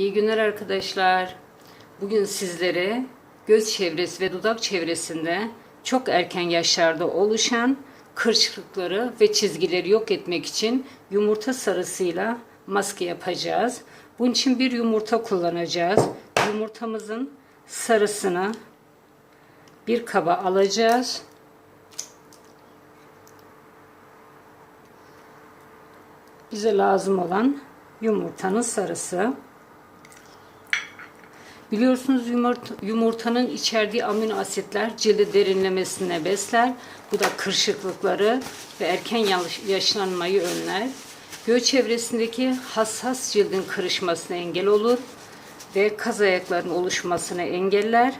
İyi günler arkadaşlar. Bugün sizlere göz çevresi ve dudak çevresinde çok erken yaşlarda oluşan kırışıklıkları ve çizgileri yok etmek için yumurta sarısıyla maske yapacağız. Bunun için bir yumurta kullanacağız. Yumurtamızın sarısını bir kaba alacağız. Bize lazım olan yumurtanın sarısı. Biliyorsunuz yumurta, yumurtanın içerdiği amino asitler cildi derinlemesine besler. Bu da kırışıklıkları ve erken yaş- yaşlanmayı önler. Göğüs çevresindeki hassas cildin kırışmasına engel olur ve kaz ayaklarının oluşmasını engeller.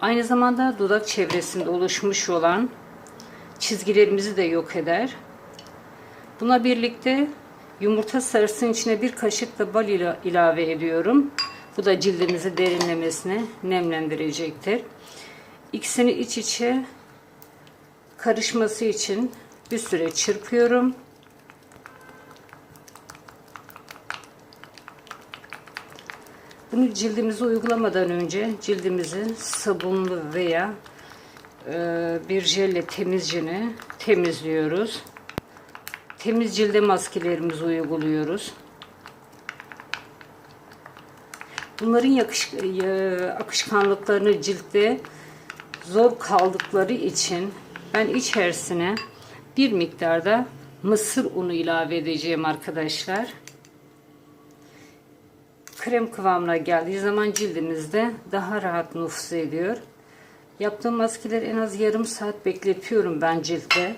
Aynı zamanda dudak çevresinde oluşmuş olan çizgilerimizi de yok eder. Buna birlikte yumurta sarısının içine bir kaşık da bal ila- ilave ediyorum. Bu da cildimizi derinlemesine nemlendirecektir. İkisini iç içe karışması için bir süre çırpıyorum. Bunu cildimize uygulamadan önce cildimizi sabunlu veya e, bir jelle temizcini temizliyoruz. Temiz cilde maskelerimizi uyguluyoruz. Bunların yakış, ya- akışkanlıklarını ciltte zor kaldıkları için ben içerisine bir miktarda mısır unu ilave edeceğim arkadaşlar. Krem kıvamına geldiği zaman cildimizde daha rahat nüfuz ediyor. Yaptığım maskeleri en az yarım saat bekletiyorum ben ciltte.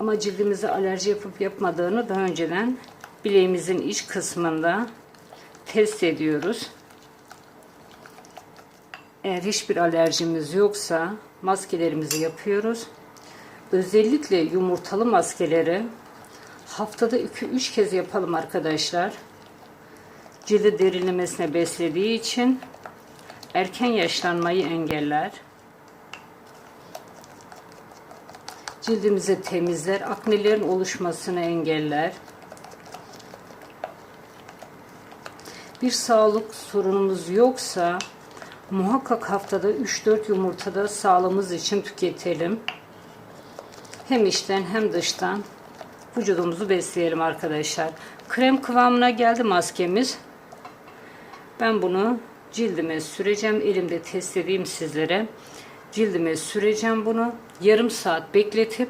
Ama cildimize alerji yapıp yapmadığını daha önceden bileğimizin iç kısmında test ediyoruz. Eğer hiçbir alerjimiz yoksa maskelerimizi yapıyoruz. Özellikle yumurtalı maskeleri haftada 2-3 kez yapalım arkadaşlar. Cildi derinlemesine beslediği için erken yaşlanmayı engeller. Cildimizi temizler, aknelerin oluşmasını engeller. Bir sağlık sorunumuz yoksa muhakkak haftada 3-4 yumurtada sağlığımız için tüketelim. Hem içten hem dıştan vücudumuzu besleyelim arkadaşlar. Krem kıvamına geldi maskemiz. Ben bunu cildime süreceğim. Elimde test edeyim sizlere. Cildime süreceğim bunu. Yarım saat bekletip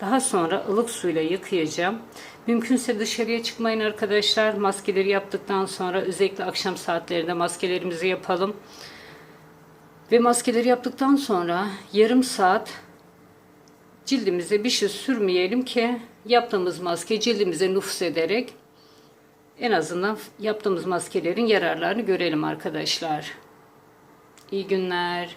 daha sonra ılık suyla yıkayacağım. Mümkünse dışarıya çıkmayın arkadaşlar. Maskeleri yaptıktan sonra özellikle akşam saatlerinde maskelerimizi yapalım. Ve maskeleri yaptıktan sonra yarım saat cildimize bir şey sürmeyelim ki yaptığımız maske cildimize nüfus ederek en azından yaptığımız maskelerin yararlarını görelim arkadaşlar. İyi günler.